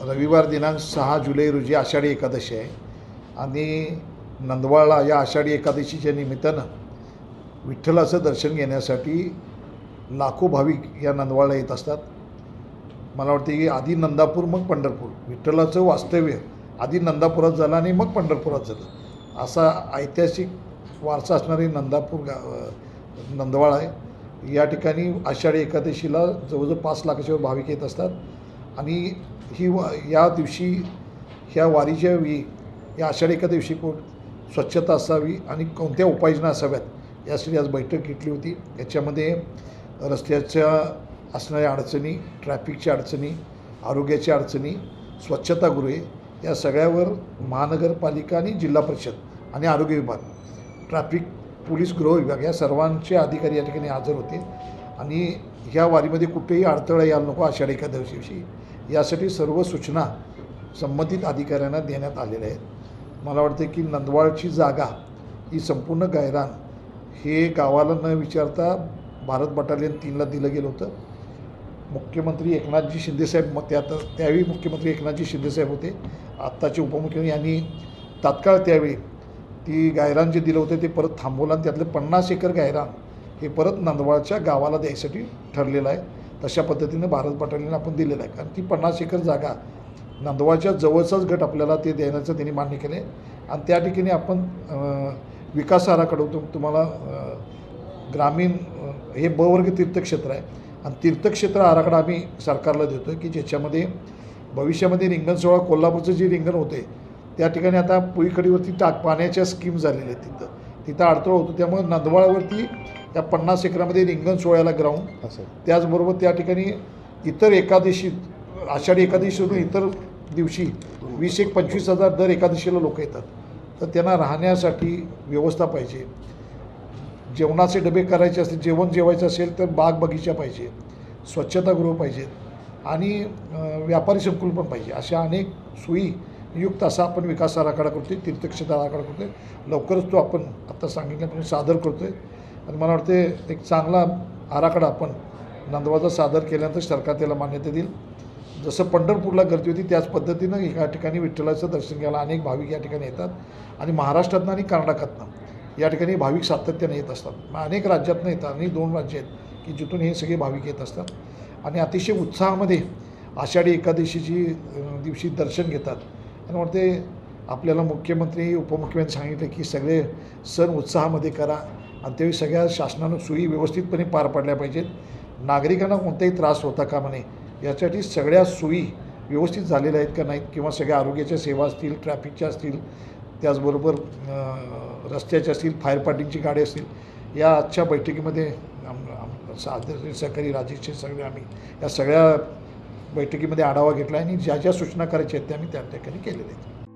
रविवार दिनांक सहा जुलै रोजी आषाढी एकादशी आहे. आणि नंदवाळला या आषाढी एकादशीच्या निमित्तानं विठ्ठलाचं दर्शन घेण्यासाठी लाखो भाविक या नंदवाळला येत असतात. मला वाटते की आधी नंदापूर मग पंढरपूर. विठ्ठलाचं वास्तव्य आधी नंदापुरात झालं आणि मग पंढरपुरात झालं. असा ऐतिहासिक वारसा असणारी नंदापूर गा नंदवाळ आहे. या ठिकाणी आषाढी एकादशीला जवळजवळ पाच लाखाच्यावर भाविक येत असतात. आणि ही वा या दिवशी ह्या वारीच्या वेळी या आषाढी एकादशी कोण स्वच्छता असावी आणि कोणत्या उपाययोजना असाव्यात यासाठी आज बैठक घेतली होती. याच्यामध्ये रस्त्याच्या असणाऱ्या अडचणी ट्रॅफिकच्या अडचणी आरोग्याच्या अडचणी स्वच्छतागृहे या सगळ्यावर महानगरपालिका आणि जिल्हा परिषद आणि आरोग्य विभाग ट्रॅफिक पोलीस गृह विभाग या सर्वांचे अधिकारी या ठिकाणी हजर होते. आणि ह्या वारीमध्ये कुठेही अडथळा यायला नको आषाढी एकादशीविषयी दिवशी. यासाठी सर्व सूचना संबंधित अधिकाऱ्यांना देण्यात आलेल्या आहेत. मला वाटते की नंदवाळची जागा ही संपूर्ण गायरान हे गावाला न विचारता भारत बटालियन तीनला दिलं गेलं होतं. मुख्यमंत्री एकनाथजी शिंदेसाहेब मग त्या त्यावेळी मुख्यमंत्री एकनाथजी शिंदेसाहेब होते. आत्ताचे उपमुख्यमंत्री यांनी तात्काळ त्यावेळी ती गायरान जे दिलं होतं ते परत थांबवलं आणि त्यातलं पन्नास एकर गायरान हे परत नंदवाळच्या गावाला द्यायसाठी ठरलेलं आहे. तशा पद्धतीनं भारत बटालियन आपण दिलेलं आहे. कारण ती पन्नास एकर जागा नंदवाळच्या जवळचाच गट आपल्याला ते देण्याचं त्यांनी मान्य केलं आहे आणि त्या ठिकाणी आपण विकास आराखडा तुम तुम्हाला ग्रामीण हे ब वर्ग तीर्थक्षेत्र आहे. आणि तीर्थक्षेत्र आराखडा आम्ही सरकारला देतो आहे की ज्याच्यामध्ये भविष्यामध्ये रिंगण सोहळा कोल्हापूरचं जे रिंगण होते त्या ठिकाणी आता पुईकडीवरती टाक पाण्याच्या स्कीम झालेल्या आहेत तिथं. तिथं अडथळा होतो त्यामुळे नंदवाळावरती त्या पन्नास एकरामध्ये रिंगण सोहळ्याला ग्राउंड त्याचबरोबर त्या ठिकाणी इतर एकादशी आषाढी एकादशी सोडून इतर दिवशी वीस एक पंचवीस हजार दर एकादशीला लोक येतात. तर त्यांना राहण्यासाठी व्यवस्था पाहिजे. जेवणाचे डबे करायचे असतील जेवण जेवायचं असेल तर बाग बगीचा पाहिजे स्वच्छतागृह पाहिजेत आणि व्यापारी संकुल पण पाहिजे अशा अनेक सोयी युक्त असा आपण विकास आराखडा करतो आहे तीर्थक्षेत्र आराखडा करतो आहे लवकरच तो आपण आत्ता सांगितल्याप्रमाणे सादर करतो आहे आणि मला वाटते एक चांगला आराखडा आपण नंदवाचा सादर केल्यानंतर सरकार त्याला मान्यता देईल. जसं पंढरपूरला गर्दी होती त्याच पद्धतीनं एका ठिकाणी विठ्ठलाचं दर्शन घ्यायला अनेक भाविक या ठिकाणी येतात. आणि महाराष्ट्रातनं आणि कर्नाटकातनं या ठिकाणी भाविक सातत्याने येत असतात. अनेक राज्यातनं येतात. आणि दोन राज्य आहेत की जिथून हे सगळे भाविक येत असतात. आणि अतिशय उत्साहामध्ये आषाढी एकादशीची दिवशी दर्शन घेतात. आणि मग ते आपल्याला मुख्यमंत्री उपमुख्यमंत्री सांगितले की सगळे सण उत्साहामध्ये करा. आणि त्यावेळी सगळ्या शासनानं सोयी व्यवस्थितपणे पार पाडल्या पाहिजेत. नागरिकांना कोणताही त्रास होता का नये. यासाठी सगळ्या सोयी व्यवस्थित झालेल्या आहेत का नाहीत? किंवा सगळ्या आरोग्याच्या सेवा असतील ट्रॅफिकच्या असतील त्याचबरोबर रस्त्याच्या असतील फायर फायटिंगची गाडी असतील या आजच्या बैठकीमध्ये आम- आम- सहकारी राजेशचे सगळे आम्ही या सगळ्या बैठकीमध्ये आढावा घेतला आणि ज्या ज्या सूचना करायच्या आहेत त्या आम्ही त्या ठिकाणी केलेल्या आहेत.